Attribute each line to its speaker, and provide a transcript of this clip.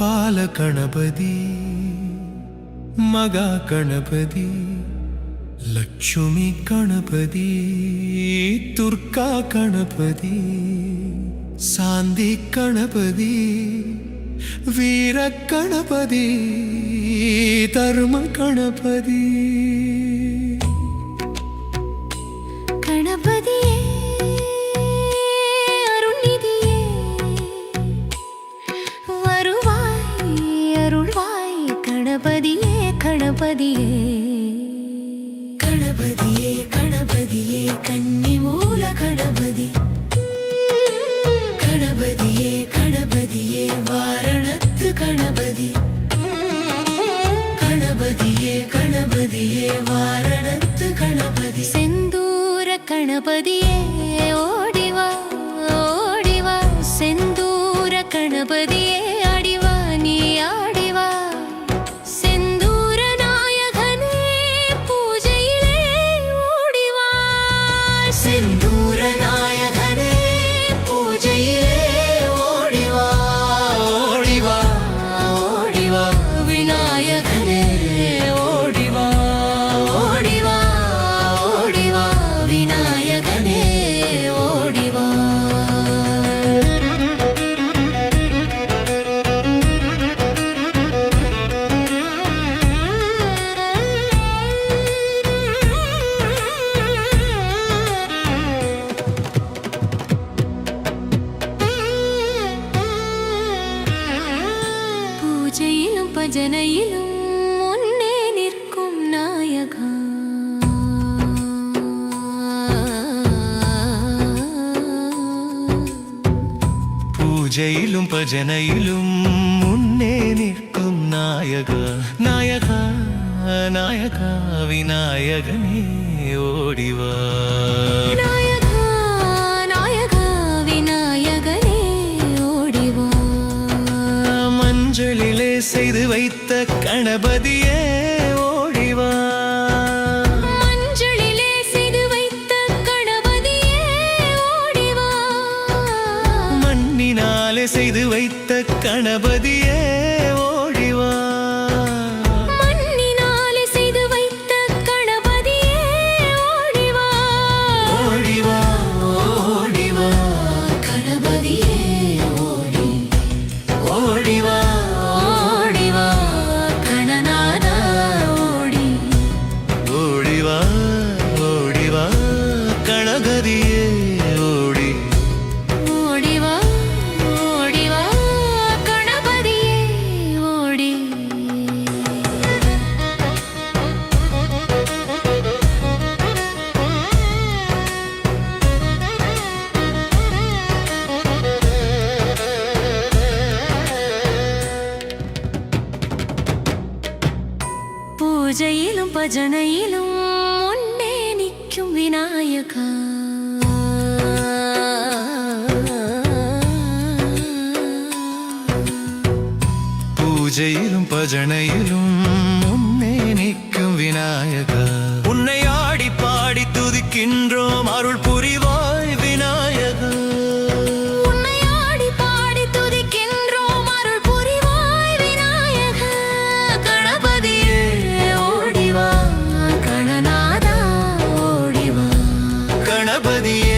Speaker 1: பாலகணபதி மகா கணபதி லட்சுமி கணபதி துர்கா கணபதி சாந்தி கணபதி வீர கணபதி தர்ம கணபதி.
Speaker 2: கணபதி கணபதியே. கணபதியே கணபதியே கன்னி மூல கணபதி. கணபதியே கணபதியே வாரணத்து கணபதி. கணபதியே கணபதியே வாரணத்து கணபதி. செந்தூர கணபதியே ஓடிவா ஓடிவா. செந்தூர கணபதியே செந்தூர பூஜையிலே ஓடிவா ஓடிவா ஓடிவா விநாயகனே பஜனையிலும் முன்னே நிற்கும் நாயகா.
Speaker 1: பூஜையிலும் பஜனையிலும் முன்னே நிற்கும் நாயகா நாயகா நாயகா விநாயகனே ஓடிவா. செய்து வைத்த கணபதியே ஓடிவா
Speaker 2: மஞ்சளிலே செய்து வைத்த கணபதியே ஓடிவா
Speaker 1: மண்ணினாலே செய்து வைத்த கணபதியே
Speaker 2: பூஜையிலும் பஜனையிலும் முன்னே நிற்கும் விநாயகா.
Speaker 1: பூஜையிலும் பஜனையிலும் தளபதியே